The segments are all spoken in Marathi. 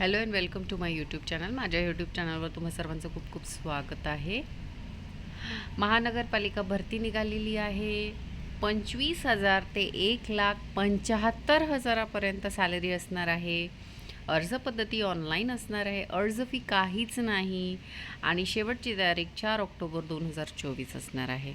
Hello and welcome to my YouTube channel. माझ्या यूट्यूब चॅनलवर तुम्हा सर्वांचं खूप खूप स्वागत आहे. महानगरपालिका भरती निघालेली आहे. पंचवीस हजार ते एक लाख पंच्याहत्तर हजारापर्यंत सॅलरी असणार आहे. अर्ज पद्धती ऑनलाईन असणार आहे. अर्ज फी काहीच नाही. आणि शेवटची तारीख चार ऑक्टोबर दोन हजार चोवीस असणार आहे.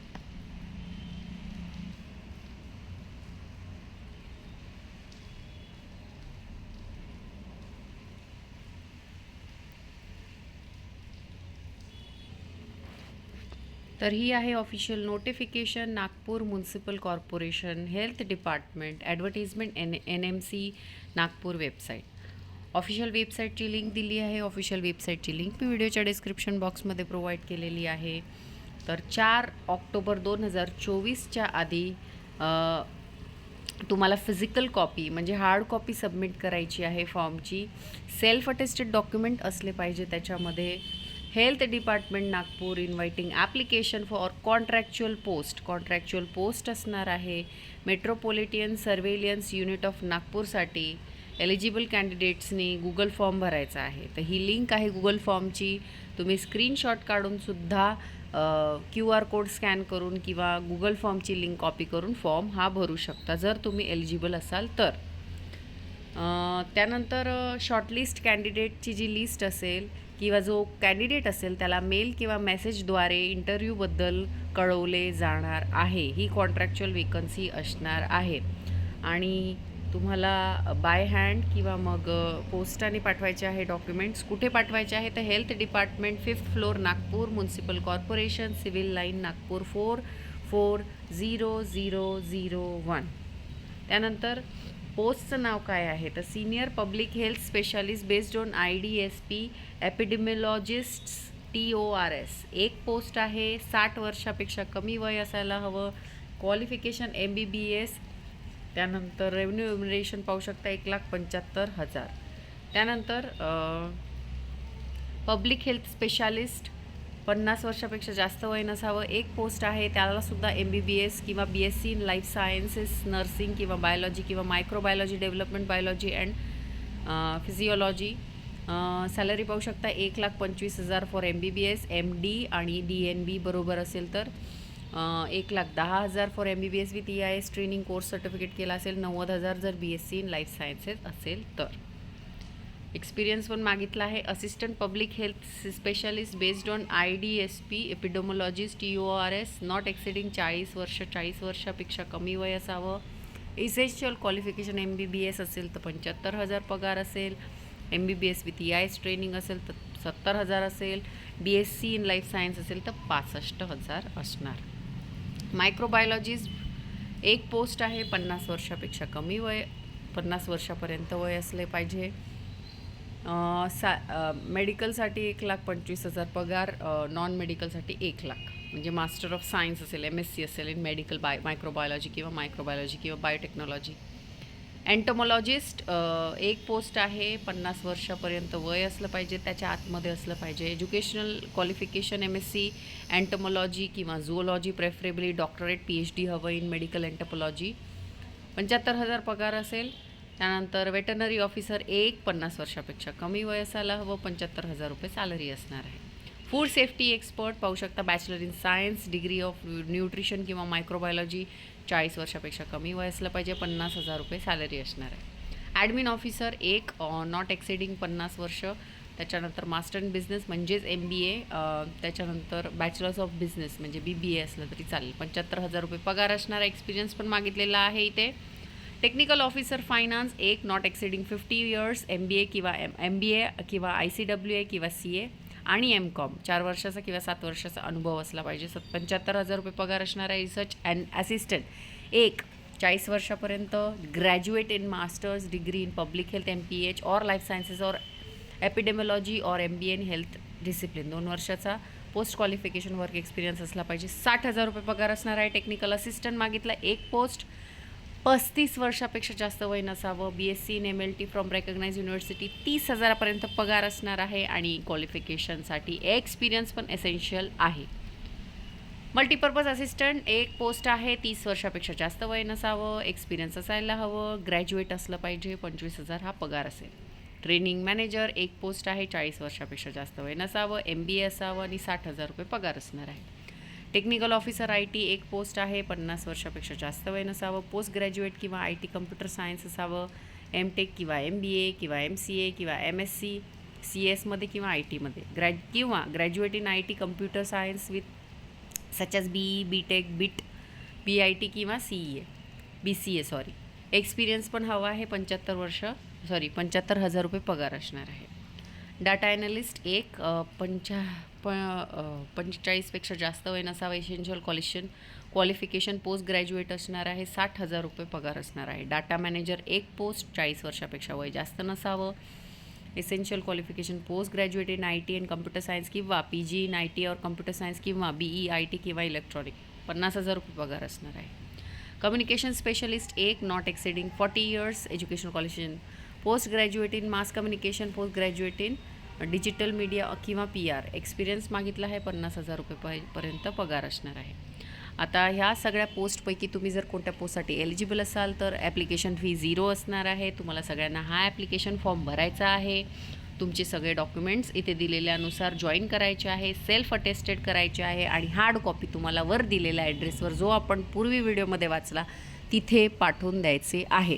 तर ही आहे official notification Nagpur municipal corporation health department advertisement N N M C Nagpur website official वेबसाईटची link दिली आहे. ऑफिशियल वेबसाईटची लिंक मी व्हिडिओच्या डिस्क्रिप्शन बॉक्समध्ये प्रोव्हाइड केलेली आहे. तर चार ऑक्टोबर दोन हजार चोवीसच्या आधी तुम्हाला फिजिकल कॉपी म्हणजे हार्ड कॉपी सबमिट करायची आहे फॉर्मची सेल्फ अटेस्टेड डॉक्युमेंट असले पाहिजे त्याच्यामध्ये. Health department Nagpur inviting application for contractual post. Contractual post असणार आहे. मेट्रोपॉलिटियन सर्वेलियन्स युनिट ऑफ नागपूरसाठी एलिजिबल कॅन्डिडेट्सनी गुगल फॉर्म भरायचा आहे. तर ही लिंक आहे गुगल फॉर्मची तुम्ही स्क्रीनशॉट काढूनसुद्धा क्यू आर कोड स्कॅन करून किंवा गुगल फॉर्मची लिंक कॉपी करून फॉर्म हा भरू शकता जर तुम्ही एलिजिबल असाल तर. त्यानंतर शॉर्टलिस्ट कॅन्डिडेटची जी लिस्ट असेल किंवा जो कॅन्डिडेट असेल त्याला मेल किंवा मेसेजद्वारे इंटरव्ह्यूबद्दल कळवले जाणार आहे. ही कॉन्ट्रॅक्च्युअल वेकन्सी असणार आहे. आणि तुम्हाला बाय हँड किंवा मग पोस्टाने पाठवायचे आहे डॉक्युमेंट्स कुठे पाठवायचे आहे तर health department fifth floor Nagpur municipal corporation civil line Nagpur four four zero zero zero one त्यानंतर पोस्टचं नाव काय आहे? तर senior public health specialist based on I D S P epidemiologist T O R S. एक पोस्ट आहे साठ वर्षापेक्षा कमी वय असायला हवं. Qualification M B B S त्यानंतर रेव्हन्यू एम्युनरेशन पाहू शकता एक लाख पंच्याहत्तर हजार. त्यानंतर पब्लिक हेल्थ स्पेशालिस्ट पन्नास वर्षापेक्षा जास्त वय नसावं. एक पोस्ट आहे त्यालासुद्धा एम बी बी एस किंवा B S C in life sciences nursing किंवा बायोलॉजी किंवा microbiology development biology and physiology salary पाहू शकता एक लाख पंचवीस हजार for M B B S M D आणि डी एन बी बरोबर असेल तर एक लाख दहा हजार for M B B S with E I S training course certificate केला असेल नव्वद हजार जर B S C in life sciences असेल तर. एक्सपिरियन्स पण मागितला आहे. Assistant public health specialist based on I D S P epidemiologist T R S not exceeding चाळीस वर्ष चाळीस वर्षापेक्षा कमी वय असावं essential qualification M B B S असेल तर पंच्याहत्तर हजार पगार असेल. M B B S with E I S training असेल तर सत्तर हजार असेल. B S C in life science असेल तर पासष्ट हजार असणार. मायक्रोबायोलॉजिस्ट एक पोस्ट आहे पन्नास वर्षापेक्षा कमी वय पन्नास वर्षापर्यंत वय असले पाहिजे. सा मेडिकलसाठी एक लाख पंचवीस हजार पगार नॉन मेडिकलसाठी एक लाख. म्हणजे मास्टर ऑफ सायन्स असेल एम एस सी असेल इन मेडिकल बाय मायक्रोबायोलॉजी किंवा मायक्रोबायोलॉजी किंवा बायोटेक्नॉलॉजी अँटोमॉलॉजिस्ट एक पोस्ट आहे पन्नास वर्षापर्यंत वय असलं पाहिजे त्याच्या आतमध्ये असलं पाहिजे. Educational qualification M S C entomology किंवा zoology preferably doctorate P H D हवं इन मेडिकल अँटोपॉलॉजी पंच्याहत्तर हजार पगार असेल. त्यानंतर वेटनरी ऑफिसर एक पन्नास वर्षापेक्षा कमी वय असायला हवं पंच्याहत्तर हजार रुपये सॅलरी असणार आहे. फूड सेफ्टी एक्सपर्ट पाहू शकता bachelor in science degree of nutrition किंवा मायक्रोबायोलॉजी चाळीस वर्षापेक्षा कमी वय असलं पाहिजे पन्नास हजार रुपये सॅलरी असणार आहे. ॲडमिन ऑफिसर एक नॉट एक्सेडिंग पन्नास वर्ष त्याच्यानंतर मास्टर इन बिझनेस म्हणजेच एम बी ए त्याच्यानंतर बॅचलर्स ऑफ बिझनेस म्हणजे बी बी ए असलं तरी चालेल. पंच्याहत्तर हजार रुपये पगार असणारा एक्सपिरियन्स पण मागितलेला आहे इथे. टेक्निकल ऑफिसर फायनान्स एक not exceeding fifty years M B A किंवा एम एम बी ए किंवा आय सी डब्ल्यू ए किंवा सी ए आणि एम कॉम चार वर्षाचा किंवा सात वर्षाचा अनुभव असला पाहिजे. सत पंच्याहत्तर हजार रुपये पगार असणारा रिसर्च अँड असिस्टंट एक चाळीस वर्षापर्यंत graduate in masters degree in public health M P H or life sciences or epidemiology or M B N health discipline दोन वर्षाचा पोस्ट क्वालिफिकेशन वर्क एक्सपिरियन्स असला पाहिजे. साठ हजार रुपये पगार असणार आहे टेक्निकल असिस्टंट मागितला. एक पोस्ट पस्तीस वर्षापेक्षा जास्त वय नसावं. B S C in M L T from recognise university तीस हजारापर्यंत पगार असणार आहे आणि क्वालिफिकेशनसाठी एक्सपिरियन्स पण एसेन्शियल आहे. मल्टीपर्पज असिस्टंट एक पोस्ट आहे तीस वर्षापेक्षा जास्त वय नसावं एक्सपिरियन्स असायला हवं ग्रॅज्युएट असलं पाहिजे पंचवीस हजार हा पगार असेल. ट्रेनिंग मॅनेजर एक पोस्ट आहे चाळीस वर्षापेक्षा जास्त वय नसावं एम बी ए असावं आणि साठ हजार रुपये पगार असणार आहे. टेक्निकल ऑफिसर आय टी एक पोस्ट आहे. पन्नास वर्षापेक्षा जास्त वय नसावं. पोस्ट ग्रॅज्युएट किंवा आय टी कम्प्युटर सायन्स असावं. एम टेक किंवा एम बी ए किंवा एम सी ए किंवा एम एस सी सी एसमध्ये किंवा आय टीमध्ये ग्रॅज किंवा graduate in I T computer science with such as B E B tech beat B I T किंवा C E A B C A sorry experience पण हवा आहे. पंच्याहत्तर वर्ष सॉरी पंच्याहत्तर हजार रुपये पगार असणार आहे. डाटा ॲनालिस्ट एक पंचा प पंचेचाळीसपेक्षा जास्त वय नसावं essential qualification qualification post graduate असणार आहे. साठ हजार रुपये पगार असणार आहे. डाटा मॅनेजर एक पोस्ट चाळीस वर्षापेक्षा वय जास्त नसावं. Essential qualification post graduate in I T and computer science किंवा P G in I T और कम्प्युटर सायन्स किंवा बी ई आय टी किंवा इलेक्ट्रॉनिक पन्नास हजार रुपये पगार असणार आहे. कम्युनिकेशन स्पेशलिस्ट एक not exceeding forty years education qualification post graduate in mass communication post graduate in digital media किंवा पी आर. एक्सपिरियन्स मागितला आहे पन्नास हजार रुपये पर्यंत पगार असणार आहे. आता ह्या सगळ्या पोस्टपैकी तुम्ही जर कोणत्या पोस्टसाठी एलिजिबल असाल तर ॲप्लिकेशन फी झिरो असणार आहे. तुम्हाला सगळ्यांना हा ॲप्लिकेशन फॉर्म भरायचा आहे. तुमचे सगळे डॉक्युमेंट्स इथे दिलेल्यानुसार जॉईन करायचे आहे सेल्फ अटेस्टेड करायचे आहे आणि हार्ड कॉपी तुम्हाला वर दिलेल्या ॲड्रेसवर जो आपण पूर्वी व्हिडिओमध्ये वाचला तिथे पाठवून द्यायचे आहे.